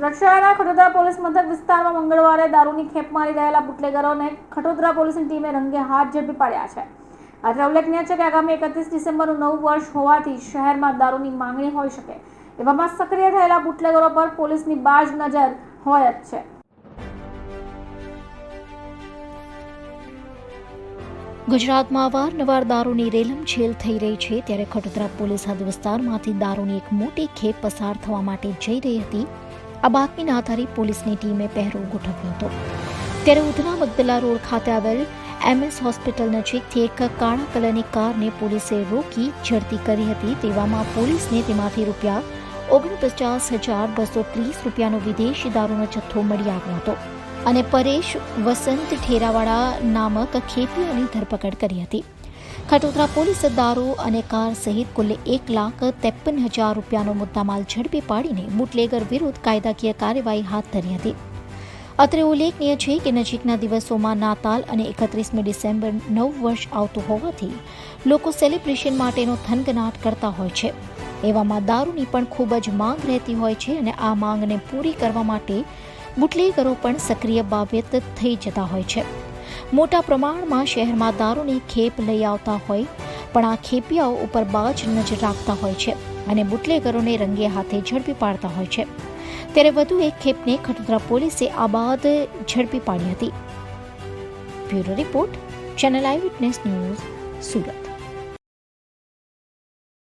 શહેરના ખટોદરા પોલીસ મથક વિસ્તારમાં મંગળવારે દારૂની ખેપ મારી રહેલા બુટલેગરોને ખટોદરા પોલીસની ટીમે રંગે હાથ ઝડપી પાડ્યા છે. આજે ઉલ્લેખનીય છે કે આગામી એકત્રીસ ડિસેમ્બરનું નવું વર્ષ હોવાથી શહેરમાં દારૂની માંગણી હોઈ શકે. એવામાં સક્રિય થયેલા બુટલેગરો પર પોલીસની બાજ નજર હોય જ છે. ગુજરાતમાં અવારનવાર દારૂની રેલમછેલ થઈ રહી છે ત્યારે ખટોદરા પોલીસ હદ વિસ્તારમાંથી દારૂની એક મોટી ખેપ પસાર થવા માટે જઈ રહી હતી. આ બાતમીના આધારે પોલીસની ટીમે પહેરો ગોઠવ્યો હતો ત્યારે ઉધના મગદલા રોડ ખાતે આવેલ એમએસ હોસ્પિટલ નજીકથી એક કાળા કલરની કારને પોલીસે રોકી ઝડપી કરી હતી તેવામાં પોલીસને તેમાંથી રૂપિયા ઓગણપચાસ હજાર બસો ત્રીસ રૂપિયાનો વિદેશી દારૂનો જથ્થો મળી આવ્યો હતો અને પરેશ વસંત ઠેરાવાળા નામક ખેપિયાની ધરપકડ કરી હતી ખટોદરા પોલીસે દારૂ અને કાર સહિત કુલ એક લાખ ત્રેપન હજાર રૂપિયાનો મુદ્દામાલ ઝડપી પાડીને બુટલેગર વિરુદ્ધ કાયદાકીય કાર્યવાહી હાથ ધરી હતી. અત્રે ઉલ્લેખનીય છે કે નજીકના દિવસોમાં નાતાલ અને એકત્રીસમી ડિસેમ્બર નવ વર્ષ આવતું હોવાથી લોકો સેલિબ્રેશન માટેનો થનગનાટ કરતા હોય છે. એવામાં દારૂની પણ ખૂબ જ માંગ રહેતી હોય છે અને આ માંગને પૂરી કરવા માટે બુટલેગરો પણ સક્રિય બાબત થઈ જતા હોય છે. મોટા પ્રમાણમાં શહેરમાં દારૂની ખેપ લઈ આવતા હોય, પણ આ ખેપિયાઓ ઉપર બાજ નજર રાખતા હોય છે અને બુટલેગરોને રંગે હાથે ઝડપી પાડતા હોય છે. ત્યારે વધુ એક ખેપને ખટોદરા પોલીસે આ બાદ ઝડપી પાડી હતી. Bureau report, channel eyewitness news, Surat.